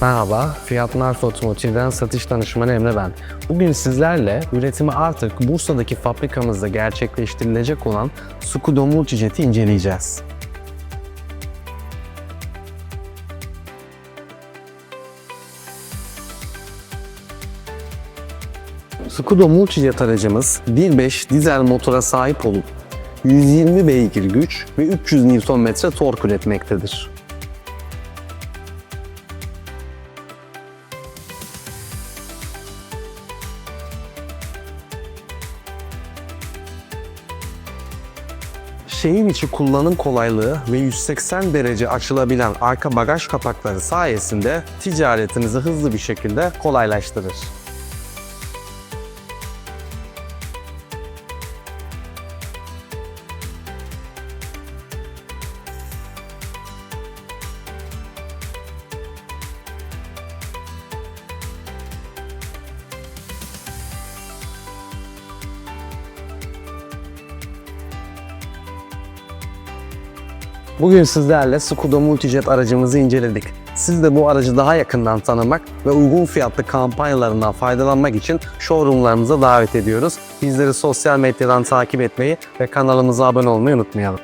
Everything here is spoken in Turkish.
Merhaba, Fiyat Narf Otomotiv'den satış danışmanı Emre ben. Bugün sizlerle üretimi artık Bursa'daki fabrikamızda gerçekleştirilecek olan Scudo Multijet'i inceleyeceğiz. Scudo Multijet aracımız 1.5 dizel motora sahip olup 120 beygir güç ve 300 Nm tork üretmektedir. Şehir içi kullanım kolaylığı ve 180 derece açılabilen arka bagaj kapakları sayesinde ticaretinizi hızlı bir şekilde kolaylaştırır. Bugün sizlerle Scudo Multijet aracımızı inceledik. Siz de bu aracı daha yakından tanımak ve uygun fiyatlı kampanyalarından faydalanmak için showroomlarımıza davet ediyoruz. Bizleri sosyal medyadan takip etmeyi ve kanalımıza abone olmayı unutmayalım.